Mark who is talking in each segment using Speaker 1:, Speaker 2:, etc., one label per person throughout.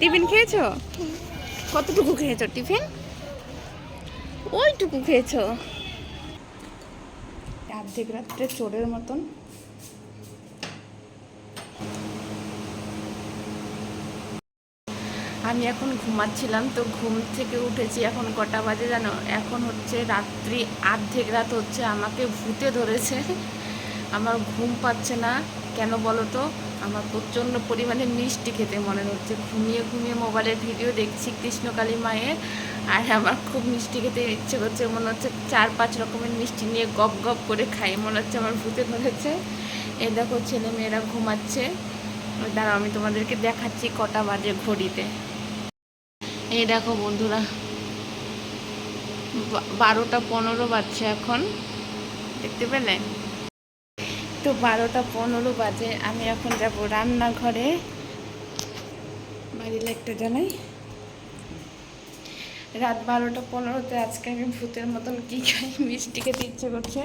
Speaker 1: Tiffin খেয়েছো? কতটুকু খেয়েছো টিফিন? ওইটুকু খেয়েছো। অর্ধেক রাত্রে চোরের মতন। আমি এখন ঘুমাচ্ছিলাম তো ঘুম থেকে উঠেছি এখন কটা বাজে জানো? এখন হচ্ছে রাত্রি অর্ধেক রাত হচ্ছে আমাকে ভূতে ধরেছে। আমার ঘুম পাচ্ছে না কেন বলো তো? আমার প্রচণ্ড পরিমাণে মিষ্টি খেতে মনে হচ্ছে। ঘুমিয়ে ঘুমিয়ে মোবাইলের ভিডিও দেখছি কৃষ্ণকালী মায়ের, আর আমার খুব মিষ্টি খেতে ইচ্ছে করছে, মনে হচ্ছে চার পাঁচ রকমের মিষ্টি নিয়ে গপ গপ করে খাই, মনে হচ্ছে আমার ভূতে ধরেছে। এই দেখো ছেলে মেয়েরা ঘুমাচ্ছে। দাঁড়াও, আমি তোমাদেরকে দেখাচ্ছি কটা বাজে ঘড়িতে। এই দেখো বন্ধুরা বারোটা পনেরো বাজছে এখন। দেখতে পেলে? তো বারোটা পনেরো বাজে, আমি এখন যাব রান্নাঘরে। বাড়ির একটা জানাই রাত বারোটা পনেরোতে আজকে আমি ভূতের মতন কী খাই, মিষ্টি খেতে ইচ্ছে করছে।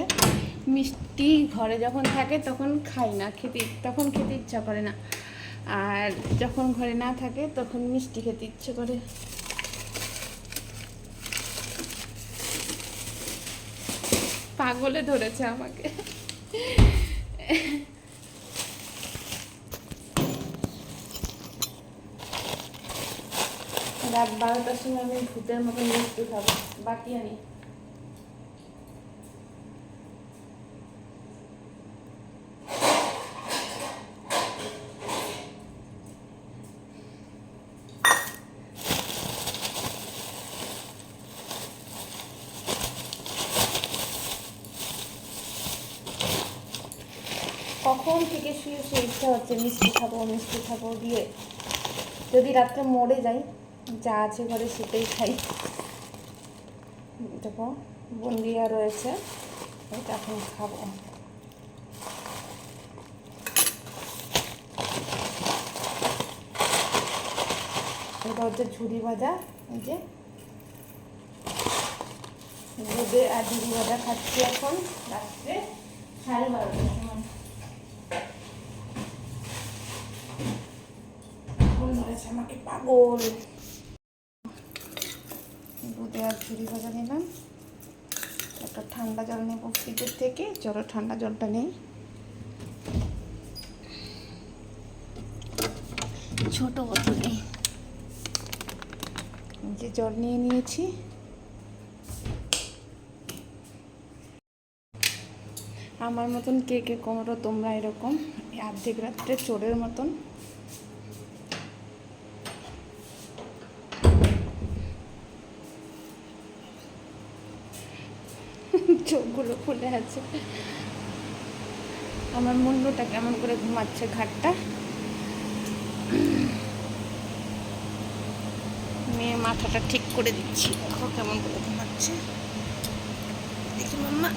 Speaker 1: মিষ্টি ঘরে যখন থাকে তখন খাই না, খেতে, তখন খেতে ইচ্ছা করে না। আর যখন ঘরে না থাকে তখন মিষ্টি খেতে ইচ্ছে করে। পাগলে ধরেছে আমাকে। রাত বারোটার সময় আমি ভূতের মতো মিষ্টি খাব। বাকি আনি কখন থেকে শুয়ে শুয়ে ইচ্ছা হচ্ছে মিষ্টি খাব মিষ্টি খাব দিয়ে যদি রাত্রে মরে যাই, যা আছে ঘরে সেটাই খাই। দেখো, বন্দিয়া রয়েছে, এটা এখন খাব। এটা হচ্ছে ঝুড়ি ভাজা, এই যে। বোঁদে আর ঝুড়ি ভাজা খাচ্ছি এখন, রাত্রে সাড়ে বারোটার সময় আমাকে পাগল দুধে আর ঝুড়ি ভাজা নিলাম। একটা ঠান্ডা জল নেব ফ্রিজের থেকে। চলো ঠান্ডা জলটা নেই। ছোট বোতলে যে জল নিয়ে নিয়েছি। আমার মতন কে কে করো তোমরা এরকম। অর্ধেক রাত্রে চোরের মতন। চোখগুলো খুলে আছে। আমার মুন্ডুটা কেমন করে ঘুমাচ্ছে ঘাটটা? মেয়ে মাথাটা ঠিক করে দিচ্ছি। দেখো কেমন করে ঘুমাচ্ছে। দেখি মাম্মা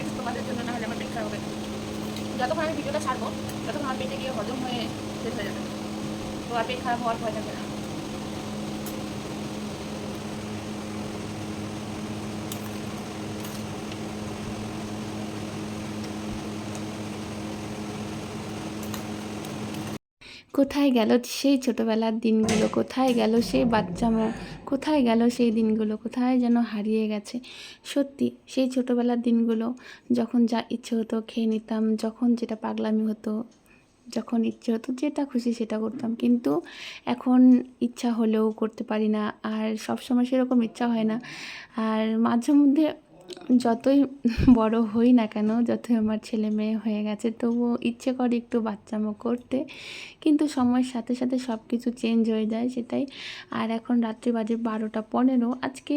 Speaker 1: এটা তোমাদের জন্য না হলে আমার পেট খারাপ হবে যতক্ষণ আমি ভিডিওটা ছাড়বো, ততক্ষণ আমার পেটে গিয়ে হজম হয়ে শেষ হয়ে যাবে। তো আর পেট খারাপ হওয়ার ভয় থাকবে না। কোথায় গেল সেই ছোটবেলার দিনগুলো? কোথায় গেল সেই বাচ্চামো কোথায় গেল সেই দিনগুলো? কোথায় যেন হারিয়ে গেছে? সত্যি, সেই ছোটোবেলার দিনগুলো যখন যা ইচ্ছে হতো খেয়ে নিতাম, যখন যেটা পাগলামি হতো, যখন ইচ্ছে হতো যেটা খুশি সেটা করতাম। কিন্তু এখন ইচ্ছা হলেও করতে পারি না। আর সবসময় সেরকম ইচ্ছা হয় না। আর মাঝে মধ্যে যতই বড় হই না কেন, যতই আমার ছেলে মেয়ে হয়ে গেছে, তবুও ইচ্ছে করে একটু বাচ্চামো করতে। কিন্তু সময়ের সাথে সাথে সব কিছু চেঞ্জ হয়ে যায় সেটাই। আর এখন রাত্রি বাজে বারোটা পনেরো। আজকে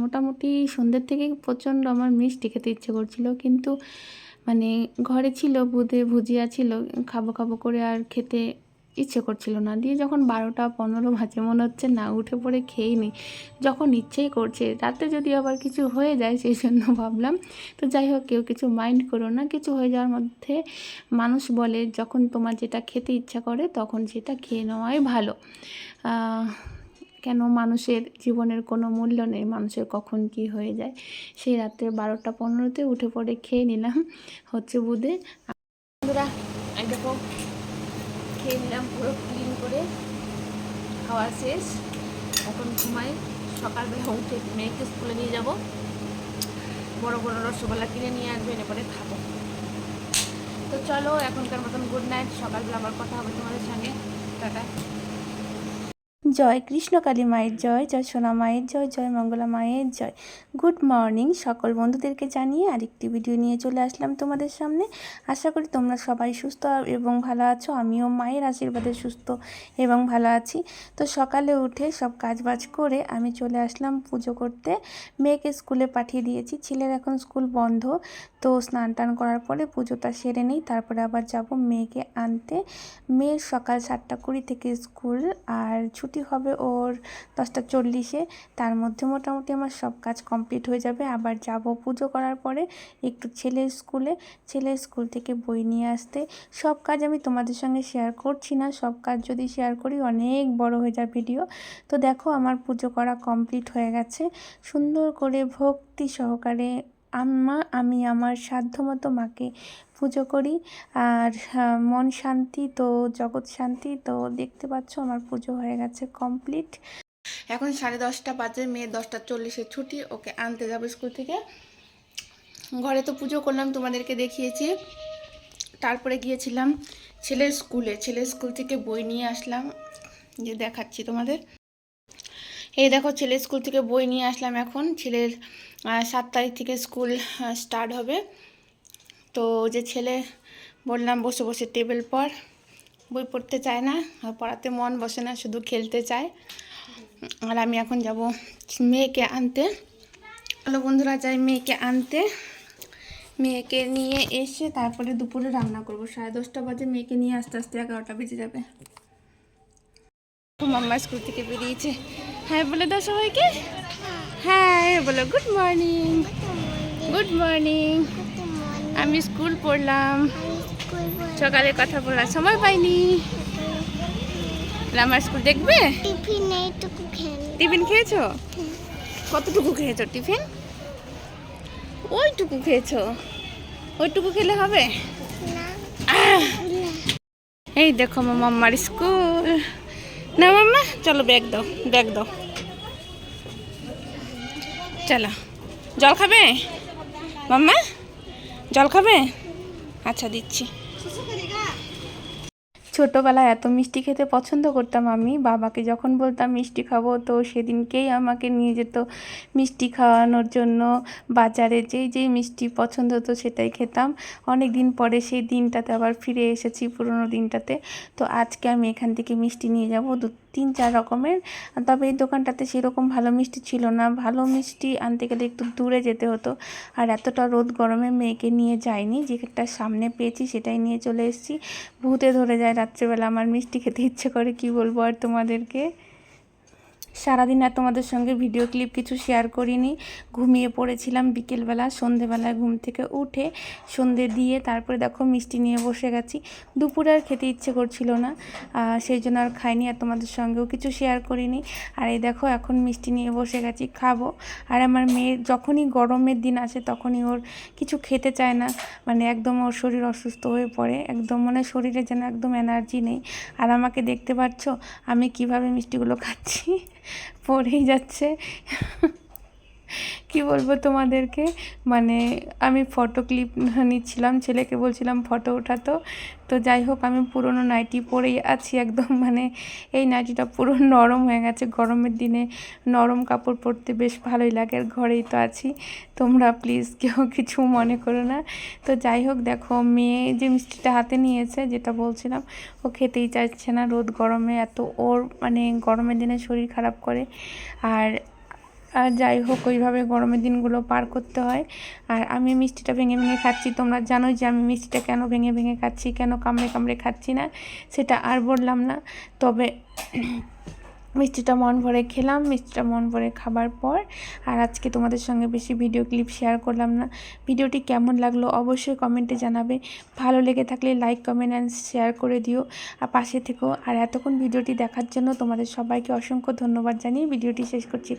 Speaker 1: মোটামুটি সন্ধ্যের থেকে প্রচণ্ড আমার মিষ্টি খেতে ইচ্ছে করছিল। কিন্তু মানে ঘরে ছিল বুধে ভুজিয়া ছিল, খাব খাব করে আর খেতে ইচ্ছে করছিল না। দিয়ে যখন বারোটা পনেরো বাজে মনে হচ্ছে না, উঠে পড়ে খেয়েই নিই যখন ইচ্ছেই করছে, রাতে যদি আবার কিছু হয়ে যায় সেই জন্য ভাবলাম, তো যাই হোক, কেউ কিছু মাইন্ড করো না। কিছু হয়ে যাওয়ার মধ্যে মানুষ বলে, যখন তোমার যেটা খেতে ইচ্ছা করে, তখন সেটা খেয়ে নেওয়াই ভালো। কেন মানুষের জীবনের কোনো মূল্য নেই, মানুষের কখন কি হয়ে যায়। সেই রাত্রে বারোটা পনেরোতে উঠে পড়ে খেয়ে নিলাম হচ্ছে বুধে দেখো খেয়ে নিলাম পুরো ক্লিন করে। খাওয়া শেষ। এখন ঘুমাই। সকালবেলা উঠে মেয়েকে স্কুলে নিয়ে যাব। বড় বড় রসগোল্লা কিনে নিয়ে আসবে, এনে পরে খাব। তো চলো, এখনকার মতন গুড নাইট সকালবেলা আবার কথা হবে তোমাদের সঙ্গে। টাটা। জয় কৃষ্ণকালী মায়ের জয় জয় সোনা মায়ের জয় জয় মঙ্গলা মায়ের জয়। গুড মর্নিং সকল বন্ধুদেরকে জানিয়ে আরেকটি ভিডিও নিয়ে চলে আসলাম তোমাদের সামনে। আশা করি তোমরা সবাই সুস্থ এবং ভালো আছো। আমিও মায়ের আশীর্বাদে সুস্থ এবং ভালো আছি। তো সকালে উঠে সব কাজবাজ করে আমি চলে আসলাম পুজো করতে। মেয়েকে স্কুলে পাঠিয়ে দিয়েছি। ছেলের এখন স্কুল বন্ধ। তো স্নান টান করার পরে পুজোটা সেরে নিই। তারপরে আবার যাব মেয়েকে আনতে। মেয়ের সকাল সাতটা কুড়ি থেকে স্কুল আর ছুটি হবে ওর দশটা চল্লিশে। তার মধ্যে মোটামুটি আমার সব কাজ কমপ্লিট হয়ে যাবে। আবার যাব পুজো করার পরে একটু ছেলের স্কুলে। ছেলের স্কুল থেকে বই নিয়ে আসতে। সব কাজ আমি তোমাদের সঙ্গে শেয়ার করছি না। সব কাজ যদি শেয়ার করি, অনেক বড় হয়ে যায় ভিডিও তো দেখো, আমার পুজো করা কমপ্লিট হয়ে গেছে। সুন্দর করে ভক্তি সহকারে আম্মা, আমি আমার সাধ্যমতো মাকে পুজো করি। আর মন শান্তি তো, জগৎ শান্তি তো, দেখতে পাচ্ছ আমার পুজো হয়ে গেছে কমপ্লিট। এখন সাড়ে দশটা বাজে, মেয়ে দশটা চল্লিশে ছুটি, ওকে আনতে যাব স্কুল থেকে। ঘরে তো পুজো করলাম, তোমাদেরকে দেখিয়েছি। তারপরে গিয়েছিলাম ছেলের স্কুলে, ছেলের স্কুল থেকে বই নিয়ে আসলাম, যে দেখাচ্ছি তোমাদের। এই দেখো ছেলের স্কুল থেকে বই নিয়ে আসলাম এখন। ছেলের সাত তারিখ থেকে স্কুল স্টার্ট হবে। তো যে ছেলে, বললাম বসে বসে টেবিল পর। বই পড়তে চায় না, আর পড়াতে মন বসে না, শুধু খেলতে চায়। আর আমি এখন যাব মেয়েকে আনতে। হ্যালো বন্ধুরা, যাই মেয়েকে আনতে। মেয়েকে নিয়ে এসে তারপরে দুপুরে রান্না করব। সাড়ে দশটা বাজে মেয়েকে নিয়ে আস্তে আস্তে এগারোটা বেজে যাবে। মাম্মা স্কুল থেকে বেরিয়েছে। হ্যাঁ বলে দাও সবাইকে। হ্যাঁ বলো গুড মর্নিং গুড মর্নিং আমি স্কুল পড়লাম। সকালে কথা বলার সময় পাইনি। আমার স্কুল দেখবে?
Speaker 2: টিফিন
Speaker 1: খেয়েছো? কতটুকু খেয়েছো টিফিন ওইটুকু খেয়েছো। ওইটুকু খেলে হবে? এই দেখো মাম্মার স্কুল না মাম্মা? চলো ব্যাগ দাও ব্যাগ দাও। চলো। জল খাবে? মাম্মা? জল খাবে? আচ্ছা দিচ্ছি। ছোটোবেলায় এত মিষ্টি খেতে পছন্দ করতাম আমি। বাবাকে যখন বলতাম মিষ্টি খাব, তো সেদিনকেই আমাকে নিয়ে যেত মিষ্টি খাওয়ানোর জন্য। বাজারে যেই যেই মিষ্টি পছন্দ হতো সেটাই খেতাম। অনেক দিন পরে সেই দিনটাতে আবার ফিরে এসেছি, পুরোনো দিনটাতে। তো আজকে আমি এখান থেকে মিষ্টি নিয়ে যাব দু তিন চার রকমের। তবে এই দোকানটাতে সেরকম ভালো মিষ্টি ছিল না। ভালো মিষ্টি আনতে গেলে একটু দূরে যেতে হতো। আর এতটা রোদ গরমে মেয়েকে নিয়ে যাইনি। যেটা সামনে পেয়েছি সেটাই নিয়ে চলে এসেছি। ভূতে ধরে যায় রাত্রেবেলা। আমার মিষ্টি খেতে ইচ্ছে করে, কি বলব আর তোমাদেরকে? সারাদিন আর তোমাদের সঙ্গে ভিডিও ক্লিপ কিছু শেয়ার করিনি। ঘুমিয়ে পড়েছিলাম বিকেলবেলা সন্ধেবেলায় ঘুম থেকে উঠে সন্ধে দিয়ে তারপরে দেখো মিষ্টি নিয়ে বসে গেছি। দুপুরে আর খেতে ইচ্ছে করছিল না সেই জন্য আর খাইনি আর তোমাদের সঙ্গেও কিছু শেয়ার করিনি। আর এই দেখো এখন মিষ্টি নিয়ে বসে গেছি, খাব। আর আমার মেয়ে যখনই গরমের দিন আসে তখনই ওর কিছু খেতে চায় না। মানে একদম ওর শরীর অসুস্থ হয়ে পড়ে, একদম মানে শরীরে যেন একদম এনার্জি নেই। আর আমাকে দেখতে পাচ্ছ, আমি কীভাবে মিষ্টিগুলো খাচ্ছি। পড়েই যাচ্ছে। কি বলব তোমাদেরকে? মানে আমি ফটো ক্লিপ নিচ্ছিলাম, ছেলেকে বলছিলাম ফটো ওঠাতো। তো যাই হোক আমি পুরনো নাইটি পরেই আছি একদম। মানে এই নাইটিটা পুরো নরম হয়ে গেছে। গরমের দিনে নরম কাপড় পরতে বেশ ভালোই লাগে, আর ঘরেই তো আছি। তোমরা প্লিজ কেউ কিছু মনে করো না। তো যাই হোক দেখো, মেয়ে যে মিষ্টিটা হাতে নিয়েছে, যেটা বলছিলাম, ও খেতেই চাইছে না। রোদ গরমে এত, ওর মানে গরমের দিনে শরীর খারাপ করে। আর আর যাই হোক, ওইভাবে গরমের দিনগুলো পার করতে হয়। আর আমি মিষ্টিটা ভেঙে ভেঙে খাচ্ছি। তোমরা জানোই যে আমি মিষ্টিটা কেন ভেঙে ভেঙে খাচ্ছি, কেন কামড়ে কামড়ে খাচ্ছি না, সেটা আর বললাম না। তবে মিষ্টিটা মন ভরে খেলাম, মিষ্টিটা মন ভরে খাবার পর। আর আজকে তোমাদের সঙ্গে বেশি ভিডিও ক্লিপ শেয়ার করলাম না। ভিডিওটি কেমন লাগল অবশ্যই কমেন্টে জানাবে। ভালো লেগে থাকলে লাইক, কমেন্ট অ্যান্ড শেয়ার করে দিও। আর পাশে থেকো। আর এতক্ষণ ভিডিওটি দেখার জন্য তোমাদের সবাইকে অসংখ্য ধন্যবাদ জানিয়ে ভিডিওটি শেষ করছি।